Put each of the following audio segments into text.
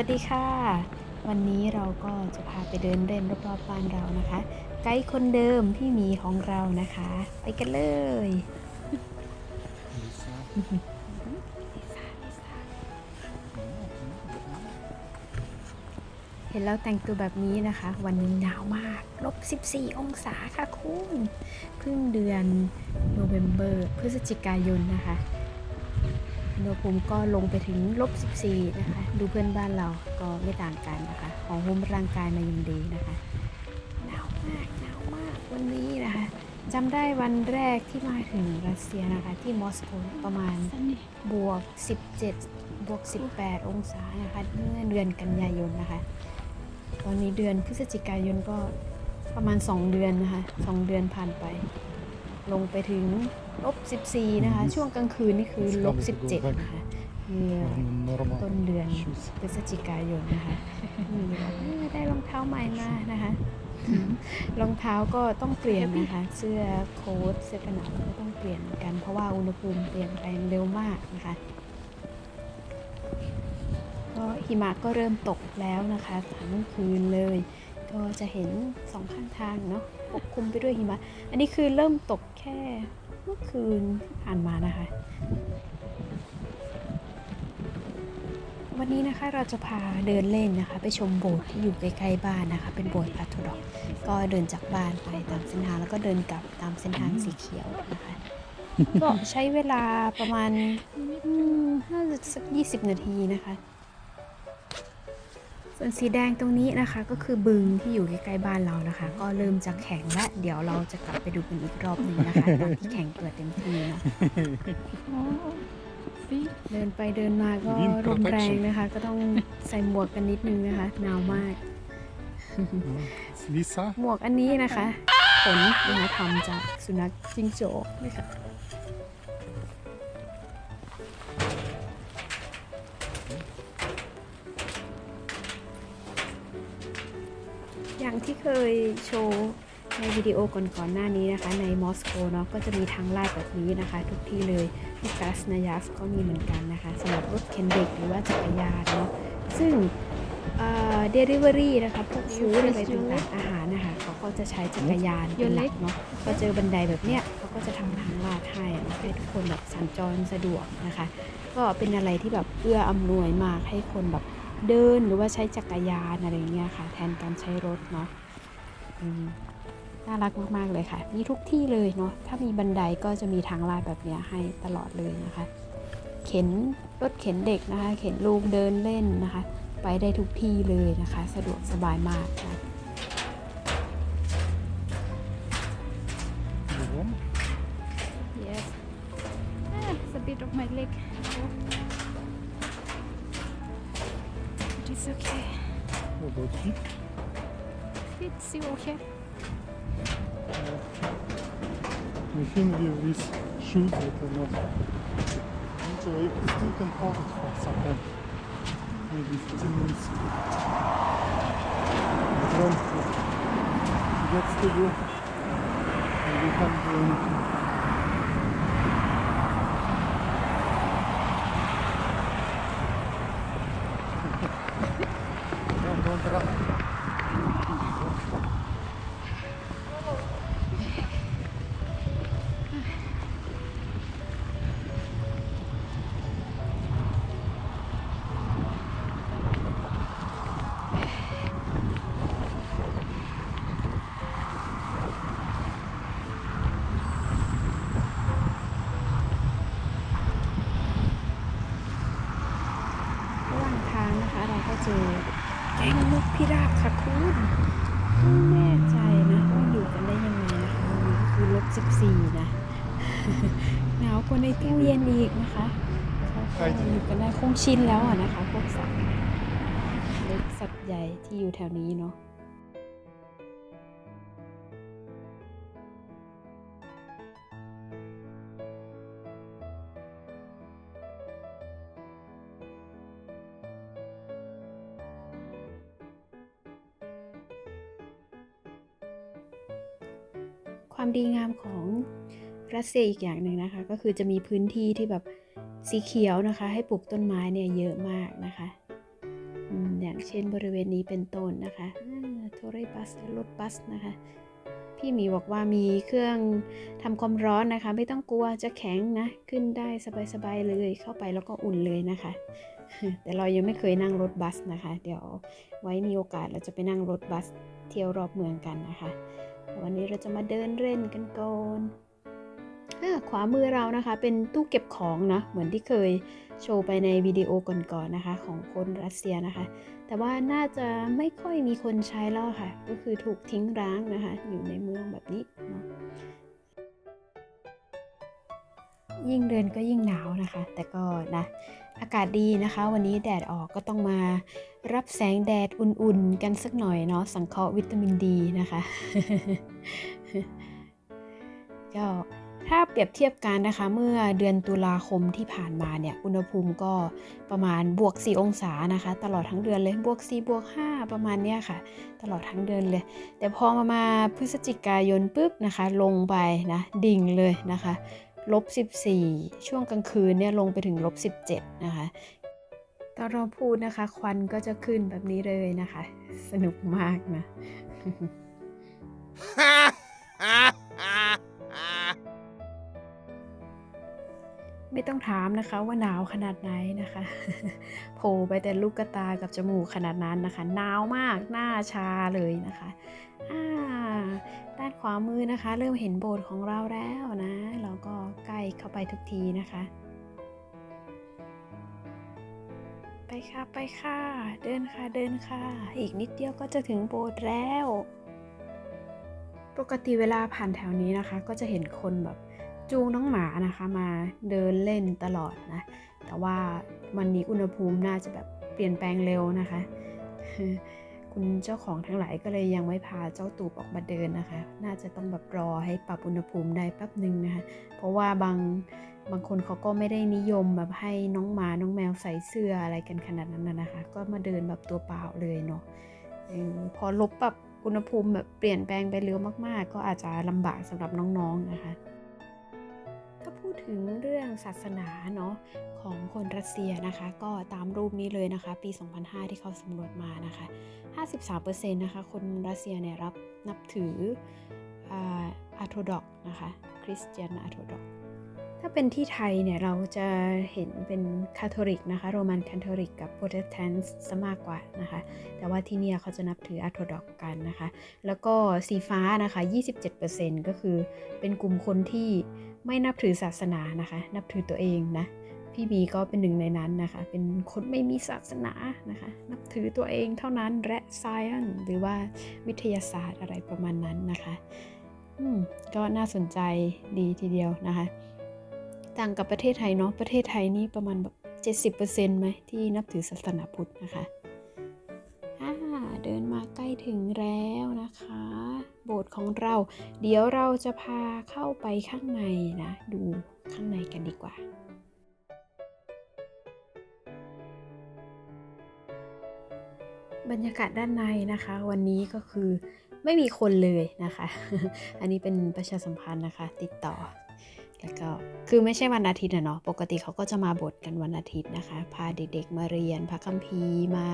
วัสดีค่ะ วันนี้เราก็จะพาไปเดินเล่นรอบๆบ้านเรานะคะ ไกด์คนเดิมพี่มีของเรานะคะ ไปกันเลยเห็นแล้วแต่งตัวแบบนี้นะคะ วันนี้หนาวมากลบ 14 องศาค่ะคุณเพิ่งเดือนโนเวม ber พฤศจิกายนนะคะ อุณหภูมิก็ลงไปถึงลบ 14 นะคะ ดูเพื่อนบ้านเราก็ไม่ต่างกันนะคะ ของหุ้มร่างกายมายังดีนะคะหนาวมากหนาวมากวันนี้นะคะจำได้วันแรกที่มาถึงรัสเซียนะคะ ที่มอสโกประมาณบวก 17 บวก 18 องศานะคะเมื่อเดือนกันยายนนะคะ ตอนนี้เดือนพฤศจิกายนก็ประมาณ 2 เดือนนะคะ 2 เดือนผ่านไป ลงไปถึง ลบ 14 นะคะ ช่วงกลางคืนนี่คือลบ 17 นะคะเมื่อต้นเดือนพฤศจิกายนนะคะนี่บอกเออได้รองเท้าใหม่มานะคะรองเท้าก็ต้องเปลี่ยนนะคะ เสื้อโค้ทเสื้อกันหนาวก็ต้องเปลี่ยนเหมือนกัน เพราะว่าอุณหภูมิเปลี่ยนแปลงเร็วมากนะคะก็หิมะก็เริ่มตกแล้วนะคะทั้งคืนเลย ก็จะเห็นสองข้างทางเนาะปกคลุมไปด้วยหิมะ อันนี้คือเริ่มตกแค่ เมื่อคืนที่ผ่านมานะคะ วันนี้นะคะเราจะพาเดินเล่นนะคะ ไปชมโบสถ์ที่อยู่ใกล้ๆบ้านนะคะ เป็นโบสถ์พาทุดอกซ์ก็เดินจากบ้านไปตามเส้นทางแล้วก็เดินกลับตามเส้นทางสีเขียวนะคะก็ใช้เวลาประมาณอืมน่าจะสัก20นาทีนะคะ ส่วนสีแดงตรงนี้นะคะก็คือบึงที่อยู่ใกล้ๆบ้านเรานะคะ ก็เริ่มจะแข็งและเดี๋ยวเราจะกลับไปดูกันอีกรอบหนึ่งนะคะตอนที่แข็งเปิดเต็มที่เนาะเดินไปเดินมาก็ Wind ลมแรง protection นะคะ ก็ต้องใส่หมวกกันนิดนึงนะคะหนาวมาก Lisa, หมวกอันนี้นะคะ ผลนะคะทำจากสุนัขจิงโจ้นะคะ อย่างที่เคยโชว์ในวิดีโอก่อนๆหน้านี้นะคะ ในมอสโกเนาะก็จะมีทางลาดแบบนี้นะคะ ทุกที่เลยที่กัสนายัสก็มีเหมือนกันนะคะสำหรับรถเข็นเด็กหรือว่าจักรยานเนาะซึ่งเดลิเวอรี่นะคะพวกฟู้ดอะไรต่างๆอาหารนะคะเขาก็จะใช้จักรยานเป็นหลักเนาะพอเจอบันไดแบบเนี้ยเขาก็จะทำทางลาดให้ให้ทุกคนแบบสัญจรสะดวกนะคะ ก็เป็นอะไรที่แบบเอื้ออำนวยมากให้คนแบบ เดินหรือว่าใช้จักรยานอะไรเงี้ยค่ะ แทนการใช้รถเนาะน่ารักมากๆเลยค่ะ มีทุกที่เลยเนาะถ้ามีบันไดก็จะมีทางลาดแบบเนี้ยให้ตลอดเลยนะคะ เข็นรถเข็นเด็กนะคะ เข็นลูกเดินเล่นนะคะ ไปได้ทุกที่เลยนะคะ สะดวกสบายมากนะ What about feet? It's still okay. We think with these shoes that are not. So you still can hold it for some time. Maybe 15 minutes. But once it gets stable, and we can't do anything. คงชินแล้วอะนะคะพวกสัตว์เล็กสัตว์ใหญ่ที่อยู่แถวนี้เนาะความดีงามของรัสเซียอีกอย่างหนึ่งนะคะ ก็คือจะมีพื้นที่ที่แบบ สีเขียวนะคะ ให้ปลูกต้นไม้เนี่ยเยอะมากนะคะอย่างเช่นบริเวณนี้เป็นต้นนะคะโทรบัสรถบัสนะคะ พี่หมีบอกว่ามีเครื่องทำความร้อนนะคะ ไม่ต้องกลัวจะแข็งนะ ขึ้นได้สบายๆเลยเข้าไปแล้วก็อุ่นเลยนะคะ แต่เรายังไม่เคยนั่งรถบัสนะคะ เดี๋ยวไว้มีโอกาสเราจะไปนั่งรถบัสเที่ยวรอบเมืองกันนะคะ วันนี้เราจะมาเดินเล่นกันก่อน ขวามือเรานะคะ เป็นตู้เก็บของนะเหมือนที่เคยโชว์ไปในวิดีโอก่อนๆนะคะ ของคนรัสเซียนะคะ แต่ว่าน่าจะไม่ค่อยมีคนใช้แล้วค่ะ ก็คือถูกทิ้งร้างนะคะ อยู่ในเมืองแบบนี้เนาะยิ่งเดินก็ยิ่งหนาวนะคะ แต่ก็นะอากาศดีนะคะ วันนี้แดดออกก็ต้องมารับแสงแดดอุ่นๆ กันสักหน่อยเนาะสังเคราะห์วิตามินดีนะคะก็ ถ้าเปรียบเทียบกันนะคะเมื่อเดือนตุลาคมที่ผ่านมาเนี่ยอุณหภูมิก็ประมาณบวก 4 องศานะคะ ตลอดทั้งเดือนเลยบวก 4 บวก 5 ประมาณเนี้ยค่ะ ตลอดทั้งเดือนเลย แต่พอมามาพฤศจิกายนปุ๊บนะคะ ลงไปนะดิ่งเลยนะคะลบ 14 ช่วงกลางคืนเนี่ยลงไปถึงลบ 17 นะคะตอนเราพูดนะคะ ควันก็จะขึ้นแบบนี้เลยนะคะ สนุกมากนะ ไม่ต้องถามนะคะว่าหนาวขนาดไหนนะคะโผล่ไปแต่ลูกกระตากับจมูกขนาดนั้นนะคะหนาวมากหน้าชาเลยนะคะด้านขวามือนะคะ เริ่มเห็นโบสถ์ของเราแล้วนะ เราก็ใกล้เข้าไปทุกทีนะคะ ไปค่ะไปค่ะ เดินค่ะเดินค่ะ อีกนิดเดียวก็จะถึงโบสถ์แล้ว ปกติเวลาผ่านแถวนี้นะคะ ก็จะเห็นคนแบบ จูงน้องหมานะคะมาเดินเล่นตลอดนะ แต่ว่าวันนี้อุณหภูมิน่าจะแบบเปลี่ยนแปลงเร็วนะคะ คุณเจ้าของทั้งหลายก็เลยยังไม่พาเจ้าตูบออกมาเดินนะคะ น่าจะต้องแบบรอให้ปรับอุณหภูมิได้แป๊บหนึ่งนะคะ เพราะว่าบางบางคนเขาก็ไม่ได้นิยมแบบให้น้องหมาน้องแมวใส่เสื้ออะไรกันขนาดนั้นนะคะ ก็มาเดินแบบตัวเปล่าเลยเนาะอพอลบปรับอุณหภูมิแบบเปลี่ยนแปลงไปเร็วมาก ๆ ก็อาจจะลำบากสำหรับน้องๆนะคะ พูดถึงเรื่องศาสนาเนาะของคนรัสเซียนะคะ ก็ตามรูปนี้เลยนะคะ ปี 2005 ที่เขาสำรวจมานะคะ 53%นะคะคนรัสเซียเนี่ยรับนับถืออาร์โธดอกนะคะคริสเตียนอาร์โธดอกถ้าเป็นที่ไทยเนี่ยเราจะเห็นเป็นคาทอลิกนะคะโรมันคาทอลิกกับโปรเตสแตนต์ซะมากกว่านะคะ แต่ว่าที่เนี่ยเขาจะนับถืออาร์โธดอกกันนะคะ แล้วก็สีฟ้านะคะ 27%ก็คือเป็นกลุ่มคนที่ ไม่นับถือศาสนานะคะ นับถือตัวเองนะ พี่บีก็เป็นหนึ่งในนั้นนะคะ เป็นคนไม่มีศาสนานะคะ นับถือตัวเองเท่านั้นและ science หรือว่าวิทยาศาสตร์อะไรประมาณนั้นนะคะอืมก็น่าสนใจดีทีเดียวนะคะ ต่างกับประเทศไทยเนาะประเทศไทยนี่ประมาณแบบ 70%ไหมที่นับถือศาสนาพุทธนะคะอ่าเดินมาใกล้ถึงแล้วนะคะ โบสถ์ของเรา เดี๋ยวเราจะพาเข้าไปข้างในนะ ดูข้างในกันดีกว่า บรรยากาศด้านในนะคะ วันนี้ก็คือไม่มีคนเลยนะคะ อันนี้เป็นประชาสัมพันธ์นะคะ ติดต่อ แล้วก็คือไม่ใช่วันอาทิตย์นะเนาะปกติเขาก็จะมาบทกันวันอาทิตย์นะคะ พาเด็กๆมาเรียนพระคัมภีร์มา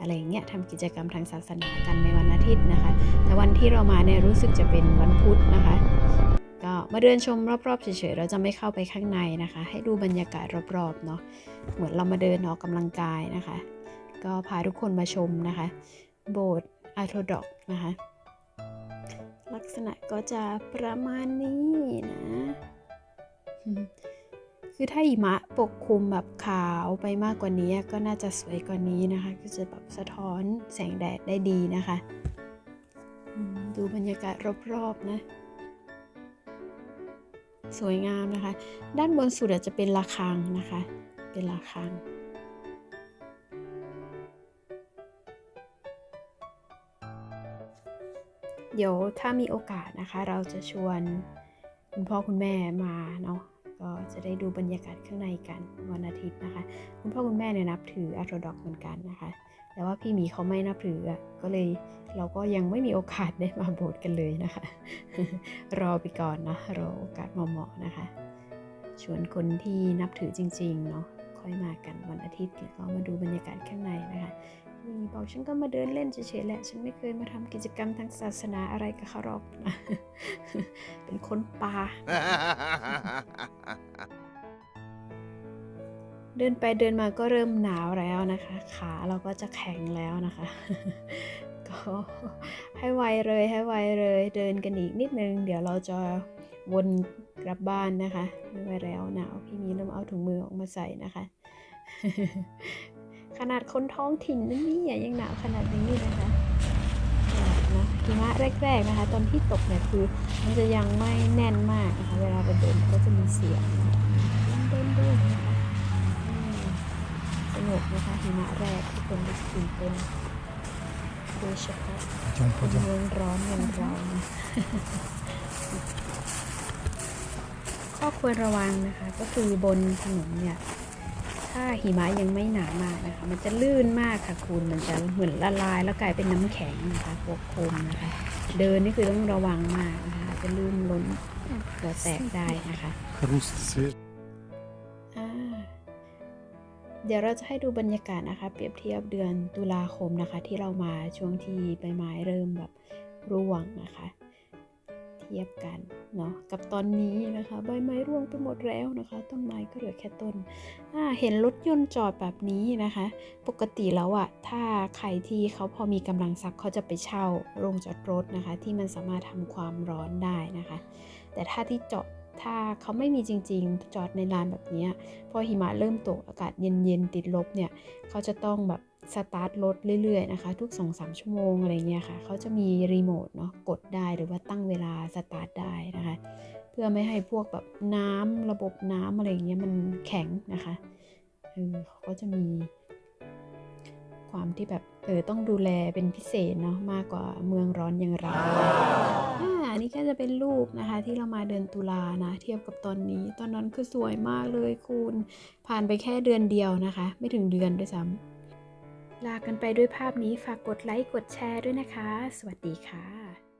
อะไรอย่างเงี้ยทำกิจกรรมทางศาสนากันในวันอาทิตย์นะคะ แต่วันที่เรามาเนี่ยรู้สึกจะเป็นวันพุธนะคะก็มาเดินชมรอบๆเฉยๆเราจะไม่เข้าไปข้างในนะคะ ให้ดูบรรยากาศรอบๆเนาะเหมือนเรามาเดินออกกำลังกายนะคะ ก็พาทุกคนมาชมนะคะ โบสถ์อาร์โธดอกนะคะ ลักษณะก็จะประมาณนี้นะ คือถ้าหิมะปกคลุมแบบขาวไปมากกว่านี้ก็น่าจะสวยกว่านี้นะคะ ก็จะแบบสะท้อนแสงแดดได้ดีนะคะ ดูบรรยากาศรอบๆนะ สวยงามนะคะ ด้านบนสุดอาจจะเป็นระฆังนะคะ เป็นระฆังเดี๋ยวถ้ามีโอกาสนะคะ เราจะชวนคุณพ่อคุณแม่มาเนาะ ก็จะได้ดูบรรยากาศข้างในกันวันอาทิตย์นะคะ คุณพ่อคุณแม่เนี่ยนับถืออาร์โธดอกเหมือนกันนะคะ แต่ว่าพี่หมีเขาไม่นับถืออะก็เลยเราก็ยังไม่มีโอกาสได้มาโบสถ์กันเลยนะคะ รอไปก่อนนะรอโอกาสเหมาะๆนะคะชวนคนที่นับถือจริงๆเนาะคค่อยมากันวันอาทิตย์แล้วก็มาดูบรรยากาศข้างในนะคะ มีบอกฉันก็มาเดินเล่นเฉยๆแหละ ฉันไม่เคยมาทำกิจกรรมทางศาสนาอะไรกับเขาหรอก เป็นคนป่า เดินไปเดินมาก็เริ่มหนาวแล้วนะคะ ขาเราก็จะแข็งแล้วนะคะ ก็ให้ไวเลยให้ไวเลย เดินกันอีกนิดนึง เดี๋ยวเราจะวนกลับบ้านนะคะ ไม่ไหวแล้วหนาวพี่มีเริ่มเอาถุงมือออกมาใส่นะคะ ขนาดคนท้องถิ่นนั่นนี่ยังหนาวขนาดนี้นะคะนะหิมะแรกๆนะคะ ตอนที่ตกเนี่ยคือมันจะยังไม่แน่นมากนะคะเวลาไปเดินก็จะมีเสียงเดินๆนะคะสนุกนะคะหิมะแรกที่คนได้ตื่เป็นโดยเฉพาะเมืองร้อนเมืงร้อนข้อควรระวังนะคะ ก็คือบนถนนเนี่ย ถ้าหิมะยังไม่หนามากนะคะ มันจะลื่นมากค่ะคุณมันจะเหมือนละลาย แล้วกลายเป็นน้ำแข็งนะคะพวกโคมนะคะ เดินนี่คือต้องระวังมากนะคะ จะลื่นล้นหัวแตกได้นะคะเดี๋ยวเราจะให้ดูบรรยากาศนะคะ เปรียบเทียบเดือนตุลาคมนะคะ ที่เรามาช่วงที่ใบไม้เริ่มแบบร่วงนะคะ ทียบกันเนาะกับตอนนี้นะคะ ใบไม้ร่วงไปหมดแล้วนะคะ ต้นไม้ก็เหลือแค่ต้นอ่าเห็นรถยนต์จอดแบบนี้นะคะ ปกติแล้วอะถ้าใครที่เขาพอมีกำลังทรัพย์เขาจะไปเช่าโรงจอดรถนะคะ ที่มันสามารถทำความร้อนได้นะคะ แต่ถ้าที่จอดถ้าเขาไม่มีจริง ๆ จอดในลานแบบนี้พอหิมะเริ่มตกอากาศเย็นๆติดลบเนี่ยเขาจะต้องแบบ สตาร์ทรถเรื่อยๆนะคะ ทุก 2-3 ชั่วโมงอะไรเงี้ยค่ะเขาจะมีรีโมทเนาะกดได้หรือว่าตั้งเวลาสตาร์ทได้นะคะ เพื่อไม่ให้พวกแบบน้ำระบบน้ำอะไรเงี้ยมันแข็งนะคะเออเขาก็จะมีความที่แบบเออต้องดูแลเป็นพิเศษเนาะมากกว่าเมืองร้อนอย่างเราอ่าอันนี้ก็จะเป็นรูปนะคะ ที่เรามาเดือนตุลานะ เทียบกับตอนนี้ ตอนนั้นคือสวยมากเลยคุณ ผ่านไปแค่เดือนเดียวนะคะ ไม่ถึงเดือนด้วยซ้ำ ลากันไปด้วยภาพนี้ฝากกดไลค์กดแชร์ด้วยนะคะ สวัสดีค่ะ